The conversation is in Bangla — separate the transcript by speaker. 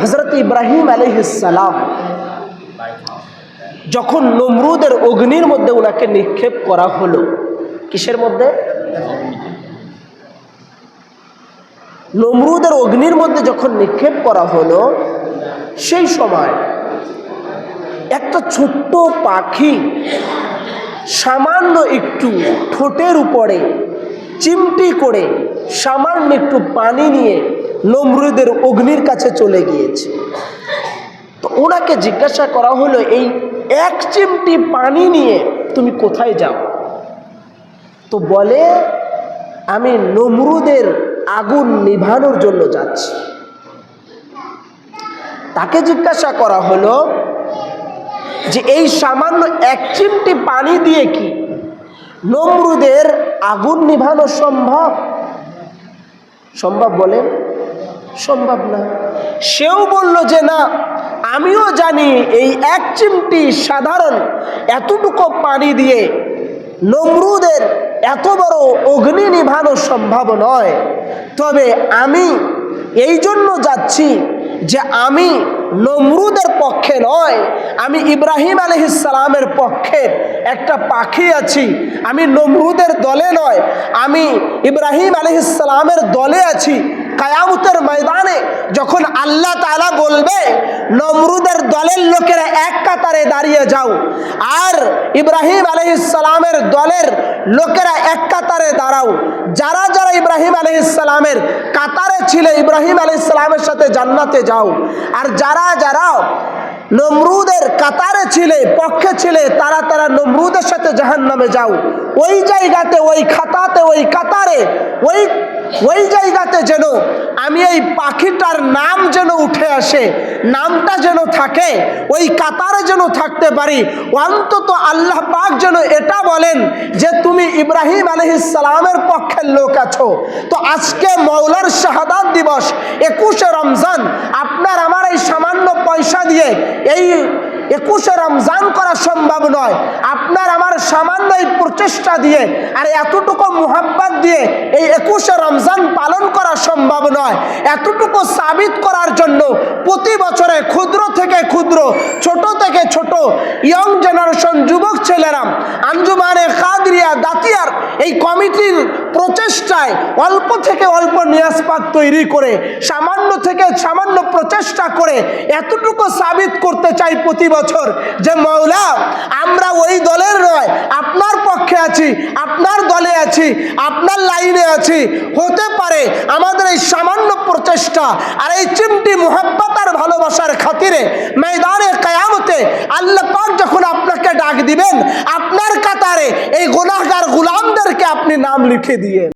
Speaker 1: হজরত ইব্রাহিম আলহিসাল্লাম যখন নমরুদের অগ্নির মধ্যে ওনাকে নিক্ষেপ করা হলো, কিসের মধ্যে? নমরুদের অগ্নির মধ্যে যখন নিক্ষেপ করা হলো, সেই সময় একটা ছোট্ট পাখি সামান্য একটু ঠোঁটের উপরে চিমটি করে সামান্য একটু পানি নিয়ে নমরুদের অগ্নির কাছে চলে গিয়েছে। তো ওনাকে জিজ্ঞাসা করা হলো, এই এক চিমটি পানি নিয়ে তুমি কোথায় যাও? তো বলে, আমি নমরুদের আগুন নিভানোর জন্য যাচ্ছি। তাকে জিজ্ঞাসা করা হলো যে, এই সামান্য এক চিমটি পানি দিয়ে কি নমরুদের আগুন নিভানো সম্ভব? সম্ভব বলেন সম্ভব না। সেও বলল যে, না, আমিও জানি এই এক চিমটি সাধারণ এতটুকু পানি দিয়ে নমরুদের এত বড় অগ্নি নিভানো সম্ভব নয়। তবে আমি এই জন্য যাচ্ছি যে আমি নমরুদের পক্ষে নয়, আমি ইব্রাহিম আলহিসালামের পক্ষে একটা পাখি আছি, আমি নমরুদের দলে নয়, আমি ইব্রাহিম আলহিসালামের দলে আছি কায়ামতের ময়দানে যখন আল্লাহ তালা বলবে, নমরুদের দলের লোকেরা এক কাতারে দাঁড়িয়ে যাও, আর ইব্রাহিম আলহিসালামের দলের লোকেরা এক কাতারে দাঁড়াও। যারা যারা ইব্রাহিম আলহিসালামের কাতারে ছিল, ইব্রাহিম আলহিসালামের সাথে জান্নাতে যাও। আর যারা যারা নমরুদের কাতারে ছিলে, পক্ষে ছিলে, তারা তারা নমরুদের সাথে জাহান নামে যাও। ওই জায়গাতে, ওই খাতাতে, ওই কাতারে, ওই ওই জায়গাতে যেন আমি এই পাখিটার নাম যেন উঠে আসে, নামটা যেন থাকে, ওই কাতারে যেন থাকতে পারি, অন্তত আল্লাহ পাক যেন এটা বলেন যে তুমি ইব্রাহিম আলহিসালামের পক্ষের লোক আছো। তো আজকে মৌলার শাহাদাত দিবস, একুশে রমজান, আপনার আমার এই সামান্য পয়সা দিয়ে এই একুশে রমজান করা সম্ভব নয়। আপনার আমার সামান্য এই প্রচেষ্টা দিয়ে আর এতটুকু মোহাব্বাত দিয়ে এই একুশে রমজান পালন করা সম্ভব নয়। এতটুকু সাবিত করার জন্য প্রতি বছরে ক্ষুদ্র থেকে ক্ষুদ্র, ছোট থেকে ছোট ইয়ং জেনারেশন এই কমিটির প্রচেষ্টায় অল্প থেকে অল্প নিয়াসপাত তৈরি করে, সামান্য থেকে সামান্য প্রচেষ্টা করে এতটুকু সাবিত করতে চাই প্রতি বছর যে মৌলা, আমরা ওই দলের নয়, আপনার পক্ষে আছি, আপনার দলে আছি, আপনার লাইনে আছি। হতে পারে আমাদের এই সামান্য প্রচেষ্টা আর এই চিমটি মোহাব্বতার ভালোবাসার খাতিরে, ময়দানে, কায়ামতে আল্লাহ পাক যখন আপনাকে ডাক দিবেন, আপনার কাতারে এই গোনাহগার গুলামদেরকে আপনি নাম লিখে দিয়ে